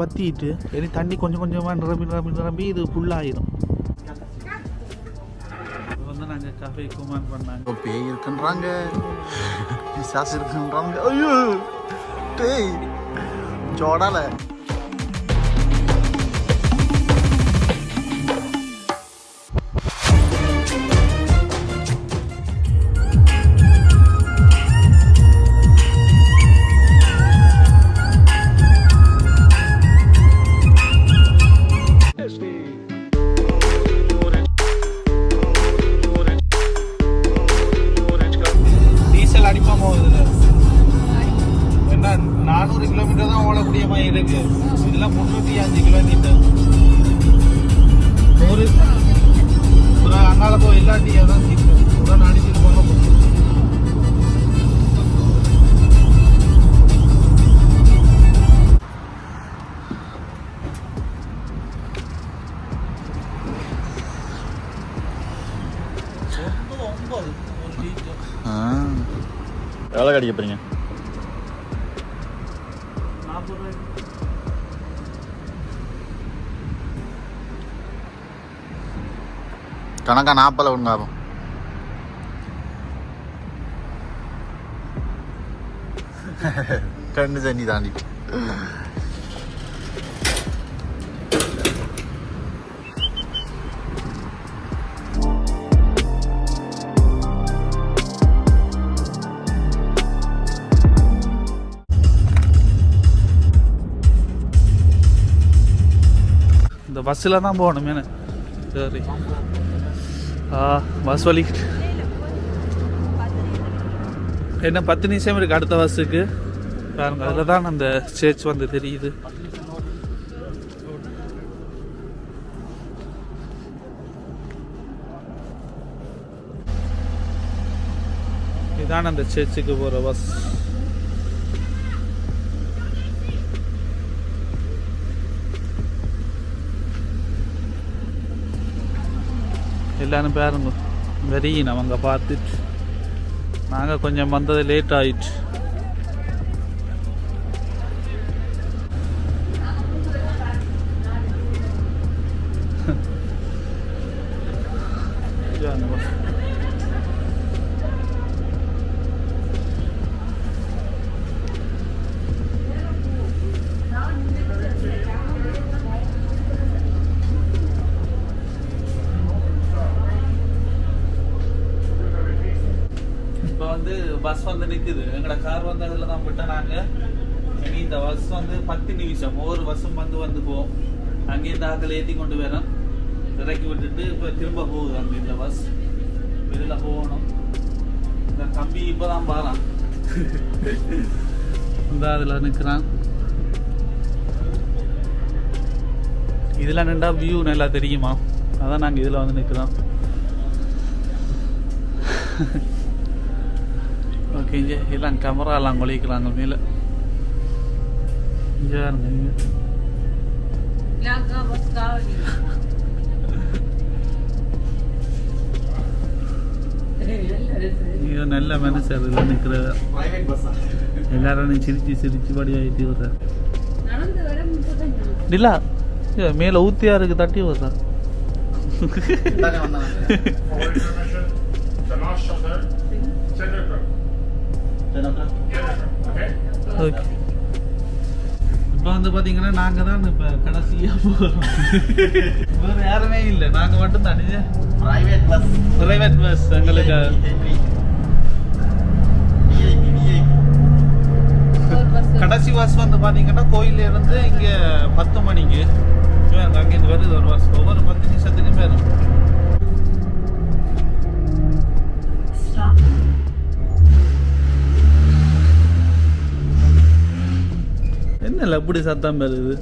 வத்திட்டு இனி தண்ணி கொஞ்சம் கொஞ்சமாக நிரம்பி நிரம்பி நிரம்பி இது ஃபுல்லாகிடும் வந்து நாங்கள் கஃபே குமான் பண்ணாங்க பேய் இருக்குன்றாங்க பிசாசு இருக்குன்றாங்க ஐயோ டேய் ஜோடால எவ்வளோ கடிக்க போறீங்க? கணக்கா நாற்பல உண்டாகும் கண்டு தண்ணி தாண்டி. பஸ்ஸில் தான் போகணும் சரி. ஆ பஸ் வலிக்கிட்டு என்ன பத்து நிமிஷம் இருக்குது அடுத்த பஸ்ஸுக்கு? பாருங்க அதில் தான் அந்த ஸ்டேஜ் வந்து தெரியுது. இதான் அந்த சர்ச்சுக்கு போகிற பஸ். எல்லாரும் பாருங்க. வெறியின அவங்க பார்த்துட்டு. நாங்கள் கொஞ்சம் வந்தது லேட் ஆயிடுச்சு இருக்குது. எங்களோட கார் வந்து அதில் தான் விட்டோம் நாங்கள் இனி இந்த பஸ் வந்து பத்து நிமிஷம். ஒவ்வொரு பஸ்ஸும் வந்து வந்து போவோம் அங்கேருந்து ஆக்கள் ஏற்றி கொண்டு வரோம் இறக்கி விட்டுட்டு இப்போ திரும்ப போகுது அங்கே இந்த பஸ் இதில் போகணும். இந்த கம்பி இப்போ தான் பாறான் இந்த அதில் நிற்கிறான் இதில் நின்றா வியூ நல்லா தெரியுமா? அதான் நாங்கள் இதில் வந்து நிற்கிறோம் ஓகே இங்கே எல்லாம் கேமரா எல்லாம் ஒழிக்கிறாங்க மேலே. ஐயோ நல்ல மனுஷர் இதில் நிற்கிற எல்லாரும் சிரிச்சு சிரிச்சு படி ஆகிட்டு வர இல்லா மேலே ஊத்தியாருக்கு தட்டி வர்றா ஓகே இப்போ வந்து பார்த்தீங்கன்னா நாங்கள் தான் இப்போ கடைசியாக போகிறோம் வேறு யாருமே இல்லை. நாங்கள் மட்டும் தனியாக பிரைவேட் பஸ் பிரைவேட் பஸ் எங்களுக்கு கடைசி பஸ் வந்து பார்த்தீங்கன்னா கோயில்ல இருந்து இங்கே பத்து மணிக்கு. அங்கேருந்து வருது ஒரு பஸ் ஒவ்வொரு பத்து நிமிஷத்துக்கும் வரும். என்ன அப்படி சத்தம் வந்து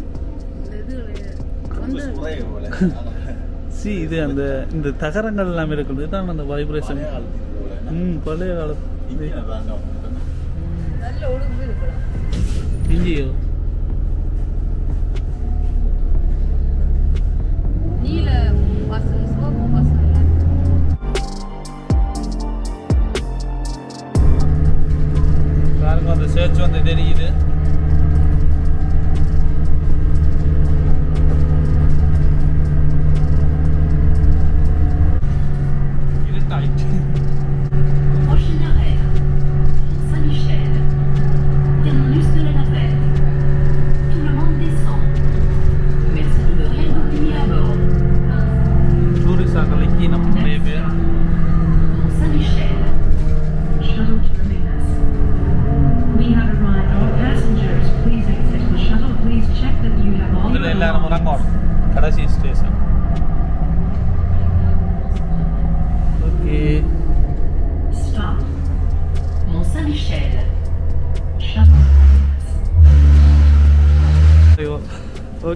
சி இது அந்த இந்த தகரங்கள் எல்லாம் இருக்குது. இதுதான் அந்த வைப்ரேஷன் ம் பழைய காலத்து. நல்ல ஒழுங்கு இருக்கலாம். இங்கேயோ? சிவப்பு பஸ் சர்ச் வந்து தெரியுது.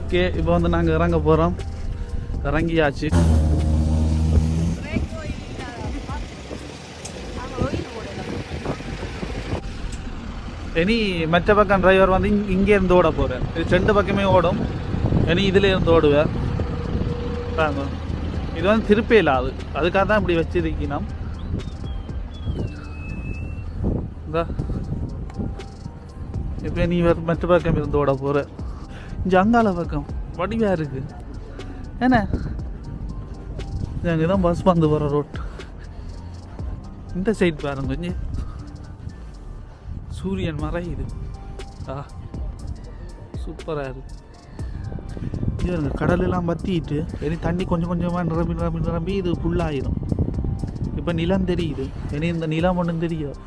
ஓகே இப்போ வந்து நாங்கள் இறங்க போகிறோம் இறங்கியாச்சு. இனி மற்ற பக்கம் டிரைவர் வந்து இங்கே இருந்து ஓட போகிறேன் இது ரெண்டு பக்கமே ஓடும். இனி இதில் இருந்து ஓடுவேன் இது வந்து திருப்பே இல்லாது அதுக்காக தான் இப்படி வச்சிருக்கணும். இப்போ நீ மற்ற பக்கம் இருந்து ஓட போகிற ஜங்கால பக்கம். வடிவாக இருக்கு. என்ன? அங்கே தான் பஸ் வந்து போகிற ரோட் இந்த சைடு பாருங்க கொஞ்சம். சூரியன் மறையுது. ஆ சூப்பராக இருக்கு. இது பாருங்க, கடல் வத்திட்டு இனி தண்ணி கொஞ்சம் கொஞ்சமாக நிரம்பி நிரம்பி நிரம்பி இது ஃபுல்லாகிடும் இப்போ நிலம் தெரியுது. இனி இந்த நிலம் ஒன்றும் தெரியும்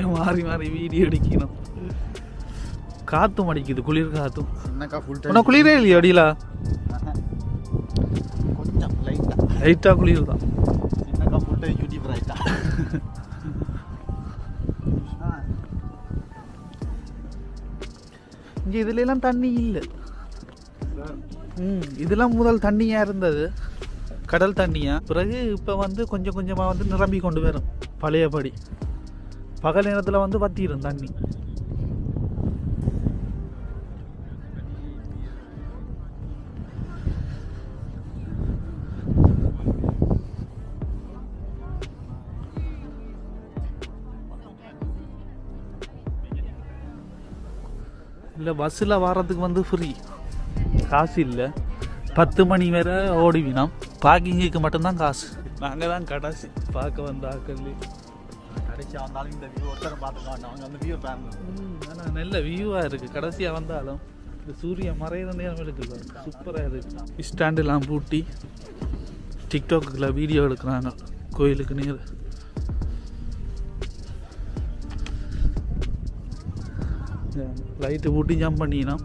ஏன் மாறி மாறி வீடியோ அடிக்க காத்தும் அடிக்குது குளிர் காத்தும். சின்னக்கா ஃபுல் குளிரே இல்லையா அடியில? கொஞ்சம் லைட்டா லைட்டாக குளிர் தான். சின்னக்கா ஃபுல் டைம் யூடியூபர் ஆயிட்டா இங்கே இதுல எல்லாம் தண்ணி இல்லை. ம் இதெல்லாம் முதல் தண்ணியாக இருந்தது. கடல் தண்ணியா? பிறகு இப்போ வந்து கொஞ்சம் கொஞ்சமாக வந்து நிரம்பி கொண்டு வரும் பழையபடி. பகல் நேரத்தில் வந்து வத்திரும் தண்ணி. இல்லை பஸ்ஸில் வர்றதுக்கு வந்து ஃப்ரீ காசு இல்லை. பத்து மணி வரை ஓடிவினோம் பார்க்கிங்குக்கு மட்டும்தான் காசு. நாங்கள் தான் கடைசி. பார்க்க வந்த ஆக்கள் கடைசியாக வந்தாலும் இந்த வியூ ஒருத்தர் பார்த்துக்க மாட்டோம். அவங்க அந்த வியூ பாருங்க ஆனால் நல்ல வியூவாக இருக்குது கடைசியாக வந்தாலும் இந்த சூரியன் மறையிற நேரம் இருக்குது சூப்பராக இருக்குது ஸ்டாண்டெல்லாம் பூட்டி டிக்டாக்கில் வீடியோ எடுக்கிறாங்க. கோயிலுக்கு நேர். லைட்டு போட்டு ஜம்ப் பண்ணிக்கலாம்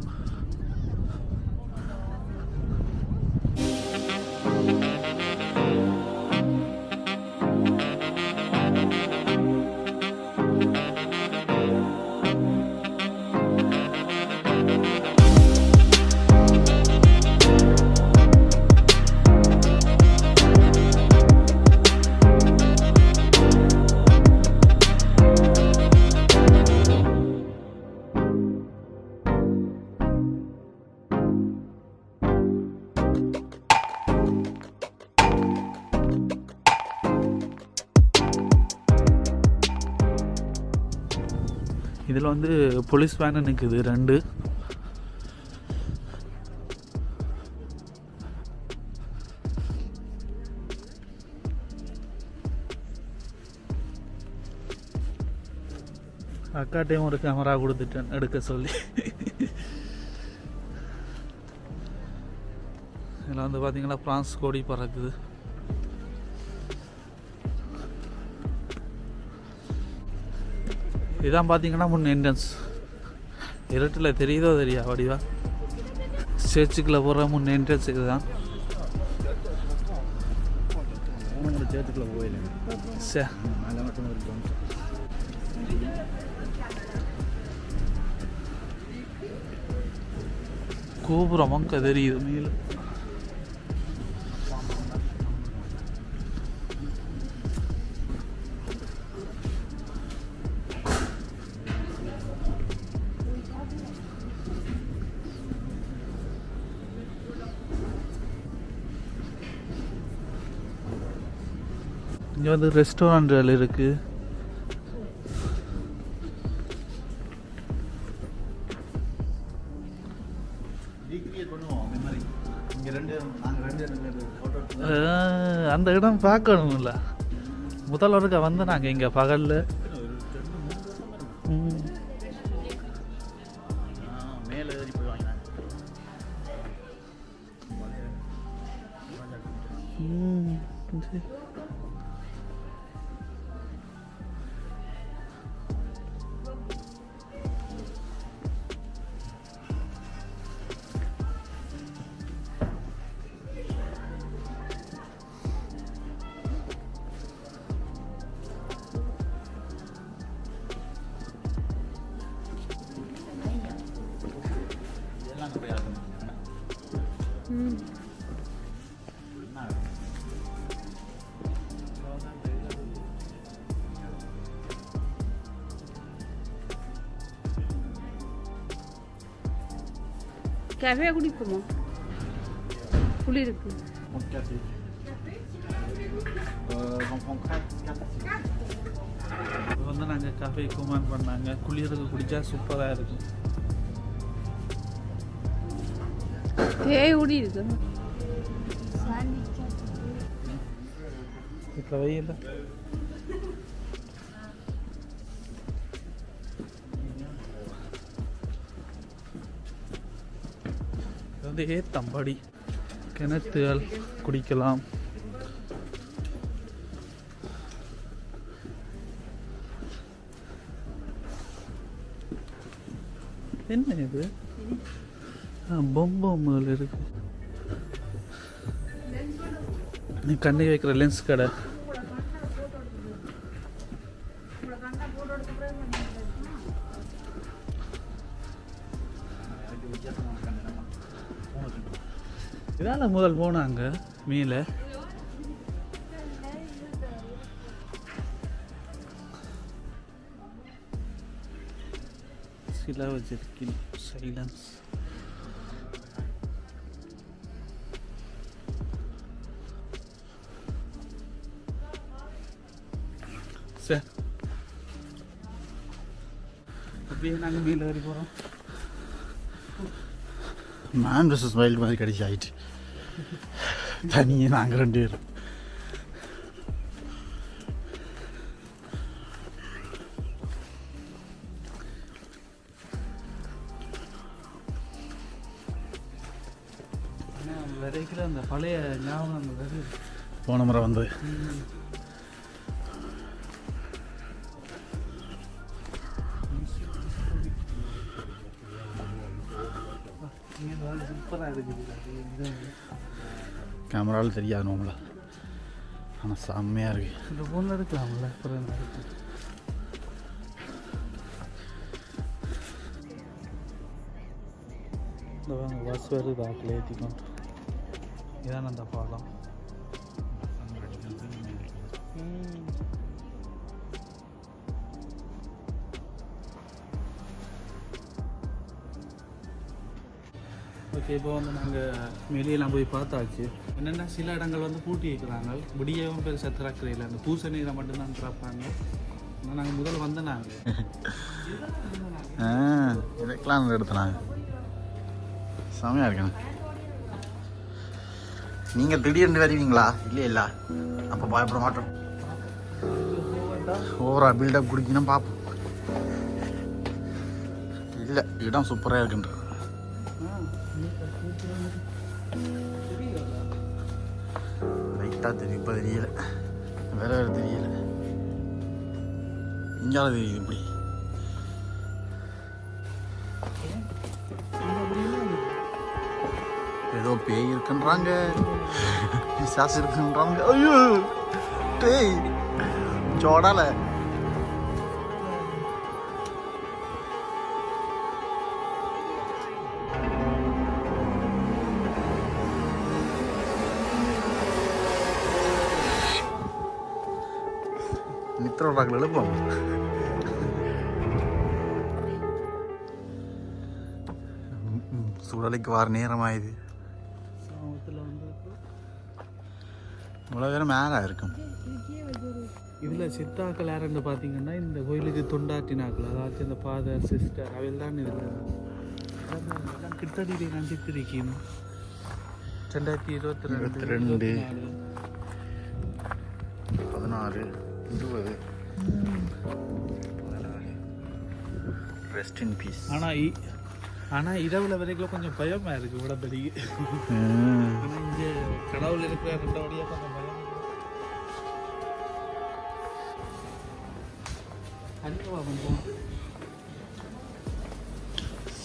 இதில் வந்து போலீஸ் வேனு நிற்குது ரெண்டு. அக்காட்டையும் ஒரு கேமரா கொடுத்துட்டேன் எடுக்க சொல்லி. இதில் வந்து பார்த்தீங்கன்னா பிரான்ஸ் கோடி பறக்குது. இதான் பார்த்தீங்கன்னா முன் என்ட்ரன்ஸ் இருட்டில் தெரியுதோ தெரியா வடிவா? சேர்ச்சுக்குள்ளே போகிற முன் என்ட்ரன்ஸ் இதுதான். சேர்த்துக்குள்ளே சேர்த்துக்குள்ள சே. கோபுரம் அங்கே தெரியுது மேலே. வந்து ரெஸ்டாரண்ட்கள் இருக்குது அந்த இடம் பார்க்கணும்ல. முதல்வருக்கு வந்து நாங்கள் இங்கே பகலில் கேஃபே குடிப்போமா குளிருக்கு Mon café. Euh, donc on prête 4 இது வந்து நாங்கள் காஃபே குமான் பண்ணாங்க குளிருக்கு குடிச்சா சூப்பராக இருக்கும். ஏய் குடி இருக்கு இப்போ வெயில் இது வந்து ஏத்தம்படி கிணத்துகள் குடிக்கலாம் என்ன இது ஆ, பொம்பொம்மல் இருக்கு. நீ கண்ணி வைக்கிற லென்ஸ் கடை. இதால முதல் போனாங்க மீல. சில வச்சிருக்கேன் சைலன்ஸ் அப்படியே நாங்கள் மீன் ஏறி போகிறோம் மேன் வெர்சஸ் வைல்டு மாதிரி கடைசி ஆயிட்டு. தனியே நாங்கள் ரெண்டு பேரும் விதைக்கிற அந்த பழைய ஞாபகம் விதை போன முறை வந்து கேமராவில் தெரியாது நோம்பல ஆனால் செம்மையாக இருக்கு இந்த ஃபோனில் எடுக்கலாம்ல அப்புறம் என்ன இருக்கு இந்த வாங்க பஸ் வருது ஆக்கில் ஏற்றிக்கொண்டு இதான் அந்த பாலம் ஓகே இப்போ வந்து நாங்கள் வெளியெல்லாம் போய் பார்த்தாச்சு. என்னென்னா சில இடங்கள் வந்து பூட்டி வைக்கிறாங்க விடியவும் பெருசாக திறக்கிறதில்ல அந்த பூச நீரை மட்டும்தான் திறப்பாங்க. ஆனால் நாங்கள் முதல் வந்த நாங்கள் ஆ இதுக்கெல்லாம் செமையாக செம்மையாக இருக்கேன் நீங்கள் திடீர்னு வருவீங்களா? இல்லை இல்லை. அப்போ பயப்பட மாட்டோம். ஓவரா பில்டப் குடிக்கணும் பார்ப்போம் இல்லை இடம் சூப்பராக இருக்குன்ற லைட்டாக தெரியும் இப்போ தெரியல வேற வேறு தெரியல இங்கால தெரியுது இப்படி ஏதோ பேய் இருக்குன்றாங்க பிசாசு இருக்குன்றாங்க ஐயோ டேய் ஜோடால நித்திரோடாக்கள் எழுப்போம் சூழலைக்கு வார நேரமாயுது. சாமத்தில் வந்து இவ்வளோ பேரும் மேலே இருக்கும். இதில் சித்தாக்கள் யாருன்னு பார்த்தீங்கன்னா இந்த கோயிலுக்கு தொண்டாற்றினாக்கள் அதாச்சும் இந்த ஃபாதர் சிஸ்டர் அவையில் தான் எல்லாம் கிட்டத்தட்ட நான் சித்திரிக்கணும் ரெண்டாயிரத்தி இருபத்தி ரெண்டு. இருபத்தி ரெண்டு. பதினாறு. இருபது. ரெஸ்ட் இன் பீஸ் ஆனா இ- ஆனா இரவுல வரைக்கும் கொஞ்சம் பயமா இருக்கு உடம்படி ஆனா இங்க கடவுள் இருக்கிற ரெண்டபடியா கொஞ்சம் பயம்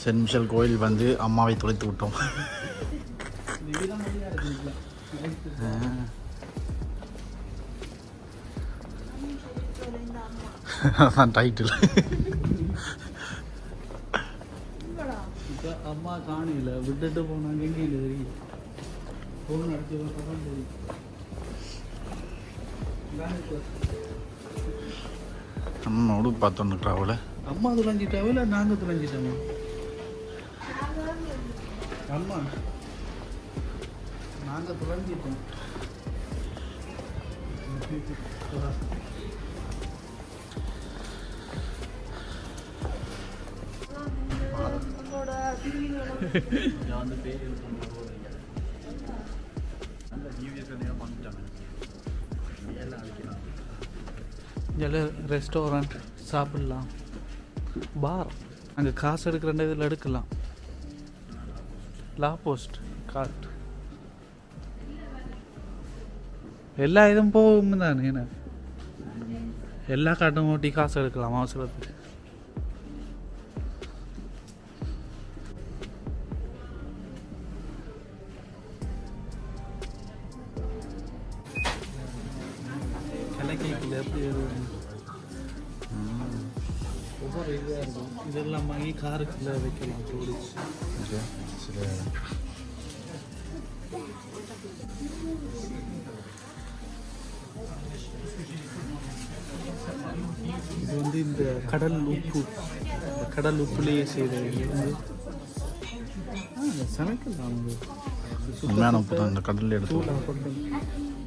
சென்ட் மிஷல் கோயில் வந்து அம்மாவை தொலைத்து விட்டோம். அதான் டைட்டில் அம்மா காணியில விட்டுட்டு போனாங்க. எங்கேயும் தெரியும் ஃபோன் அடிச்சு தான் தெரியும். இந்தாங்க இப்போ. அம்மாவோடு பார்த்தோன்னு அவளை அம்மா துளைஞ்சிட்டாவோ இல்லை நாங்கள் துளைஞ்சிட்டோமா? அம்மா நாங்கள் துளைஞ்சிட்டோம். வந்து பேர் இதில் ரெஸ்டாரண்ட் சாப்பிடலாம். பார் அங்கே காசு எடுக்கிற இதில் எடுக்கலாம். லா போஸ்ட் கார்ட் எல்லா இதுவும் போகும் தானே என்ன? எல்லா காட்டும் ஓட்டி காசு எடுக்கலாம் அவசரத்துக்கு. காருக்குள்ள வைக்கலாம் சரி இது வந்து இந்த கடல் உப்பு இந்த கடல் உப்புலேயே ஆ, சமைக்கலாம் உண்மையான உப்பு தான் இந்த கடலில் எடுத்து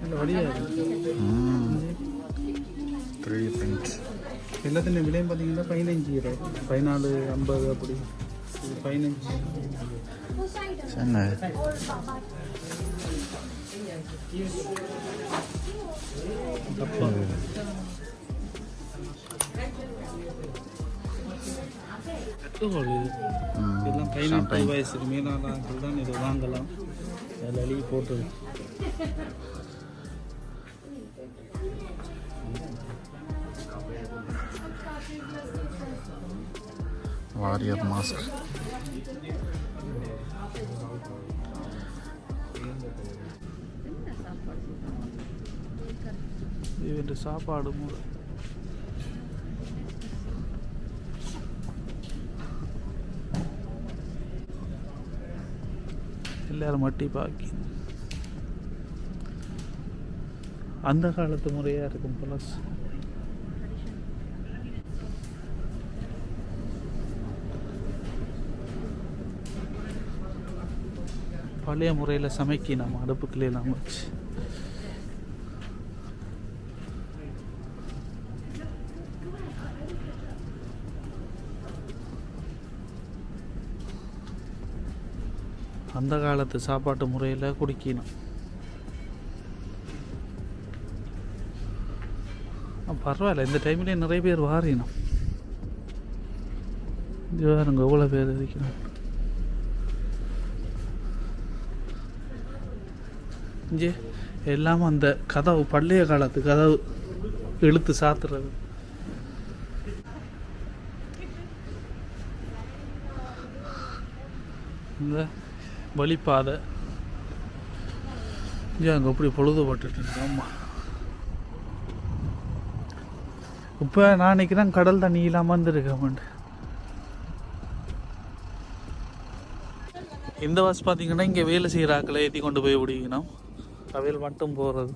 நல்ல வழியாக இருக்கு. த்ரீ எல்லாத்துலேயும் விலையும் பார்த்தீங்கன்னா பதினஞ்சு ரூபா. பதினாலு ஐம்பது அப்படி. இது பதினஞ்சு. இது. இதெல்லாம் பதினெட்டு. வயசுக்கு மேலானாக்கள் தான் இதை வாங்கலாம். அதில் எழுதி போட்டது வாரியர் மாஸ்க் இது சாப்பாடு முறை எல்லாரும் மட்டி பாக்கி. அந்த காலத்து முறையாக இருக்கும் ப்ளஸ் பழைய முறையில் சமைக்கி நம்ம அடுப்புக்குள்ளே நம்ம வச்சு. அந்த காலத்து சாப்பாட்டு முறையில் குடிக்கணும். பரவாயில்ல இந்த டைம்லேயே நிறைய பேர் வாரினோம் இது வேறுங்க எவ்வளோ பேர் இருக்கணும் இங்கே எல்லாம் அந்த கதவு பள்ளிய காலத்து கதவு இழுத்து சாத்துறது. இந்த வழிப்பாதை. இங்கே அங்கே அப்படி பொழுதுபட்டுட்டு இருக்கு. ஆமா. இப்போ நான் நினைக்கிறேன் கடல் தண்ணி இல்லாமல் வந்துருக்கேன் இந்த பஸ் பார்த்தீங்கன்னா இங்கே வேலை செய்கிற ஆக்களை ஏற்றி கொண்டு போய் விடிக்கணும் அவையில் மட்டும் போகிறது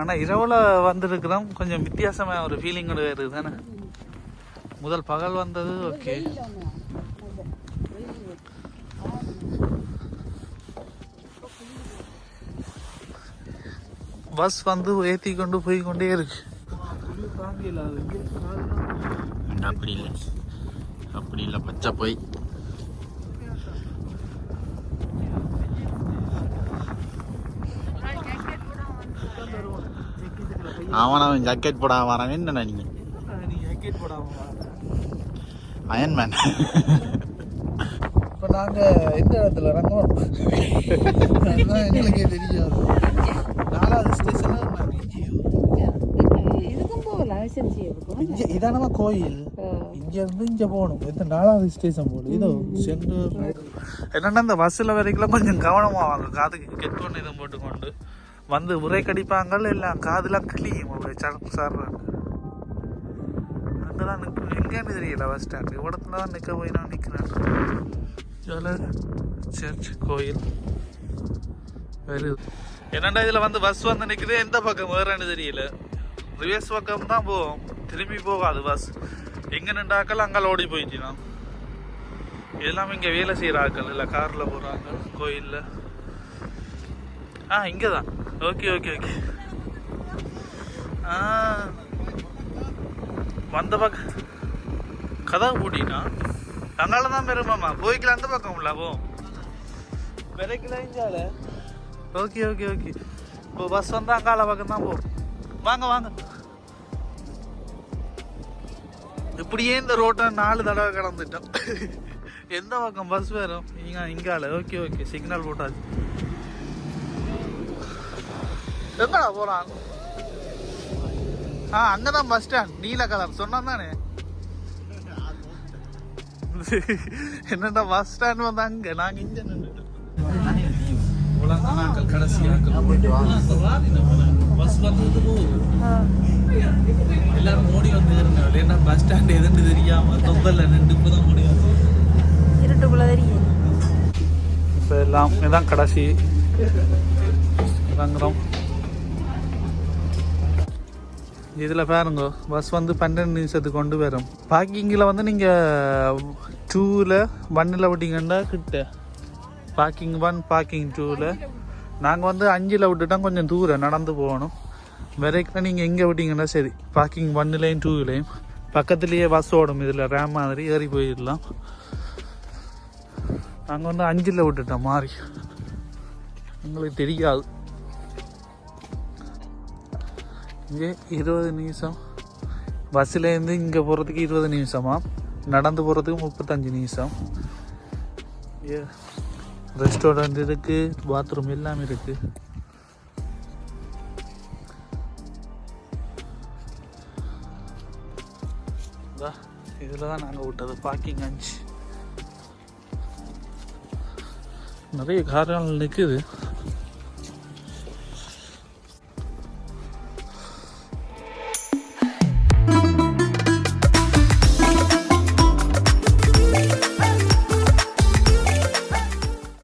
ஆனால் இரவில் வந்திருக்கிறோம். கொஞ்சம் வித்தியாசமாக ஒரு ஃபீலிங் வருது தானே முதல் பகல் வந்தது ஓகே பஸ் வந்து ஏற்றி கொண்டு போய் கொண்டே இருக்கு. அப்படி இல்லை. அப்படி இல்லை. பச்சை போய். அவன் அவன் ஜாக்கெட் போடாம வரான். என்ன நீங்க? நீ ஜாக்கெட் போடாம வா. அயன்மேன் இப்ப நாங்க எந்த இடத்துல இறங்குறோம்? அதுதான் எங்களுக்கே தெரியாது நாலாவது இருக்கும் இங்க இதானமா கோயில். இங்க இருந்து இங்க போகணும். இந்த நாலாவது ஸ்டேஷன் போகணும் இதோ சென்று என்னன்னா இந்த பஸ்ஸில் வரைக்கும் கொஞ்சம் கவனமா வாங்க. காதுக்கு கெட்டோன்னு இதை போட்டுக்கொண்டு. வந்து உரை கடிப்பாங்கள் எல்லாம் காதெல்லாம் கிளியும் அப்படியே சாடுறாங்க அங்கே தான் நிற்கும் எங்கேன்னு தெரியல பஸ் ஸ்டாண்டு இவ்வளத்துல தான் நிற்க போய் நான் நிற்கிறேன் ஜல சர்ச் கோயில். வருது என்னடா இதில் வந்து பஸ் வந்து நிற்குது எந்த பக்கம்? வேறன்னு தெரியல. ரிவர்ஸ் பக்கம் தான் போகும் திரும்பி போகாது பஸ் எங்கே நின்றாக்கள் அங்கே ஓடி போயிடுச்சுனா இதெல்லாம் இங்கே வேலை செய்கிற ஆட்கள் இல்லை காரில் போகிறாங்க கோயிலில். ஆ இங்கே தான் ஓகே ஓகே ஓகே. வந்த பக்கம் கதை பூட்டினா அங்கால தான் பெருமாமா போய்க்கல அந்த பக்கம் உள்ள போ. Okay okay okay. இப்போ பஸ் வந்தால் அங்கால பக்கம் தான் போ. வாங்க வாங்க. இப்படியே இந்த ரோட்டை நாலு தடவை கடந்துட்டோம். எந்த பக்கம் பஸ் வரும்? இங்கே இங்கால. Okay okay. சிக்னல் போட்டாச்சு. எங்கடா போறான்? ஆ அங்கதான் பஸ் ஸ்டாண்ட் நீல கலர் சொன்னான் தானே. என்னடா பஸ் ஸ்டாண்ட் வந்து அங்க? நாங்க இங்க நின்றுட்டோம் பஸ் வந்தது போகுது எல்லாரும் ஓடி வந்து ஏறினாங்க ஏன்னா பஸ் ஸ்டாண்ட் எதுன்னு தெரியாம தொங்கல்ல நின்று இப்பதான் ஓடி வந்து இருட்டுக்குள்ள தெரியும். இப்போ எல்லாம் இதான் கடைசி இறங்குறோம் இதில் பாருங்க பஸ் வந்து பன்னெண்டு நிமிஷத்துக்கு கொண்டு வரும். பார்க்கிங்கில் வந்து நீங்கள் டூவில் ஒன்னில் விட்டீங்கன்னா கிட்ட. பார்க்கிங் ஒன் பார்க்கிங் டூவில் நாங்கள் வந்து அஞ்சில் விட்டுட்டோம் கொஞ்சம் தூரம் நடந்து போகணும். வரைக்கும் நீங்கள் எங்கே விட்டிங்கன்னா சரி. பார்க்கிங் ஒன்னுலேயும் டூவிலையும் பக்கத்துலேயே பஸ் ஓடும் இதில் ரேம் மாதிரி ஏறி போயிடலாம். நாங்கள் வந்து அஞ்சில் விட்டுட்டோம் மாறி. எங்களுக்கு தெரியாது. இங்கே இருபது நிமிஷம். பஸ்ஸுலேருந்து இங்கே போகிறதுக்கு இருபது நிமிஷமா? நடந்து போகிறதுக்கு முப்பத்தஞ்சு நிமிஷம். ரெஸ்டாரண்ட் இருக்குது பாத்ரூம் எல்லாமே இருக்குது இதில் தான் நாங்கள் விட்டது பார்க்கிங் அஞ்சு. நிறைய கார்கள் நிற்குது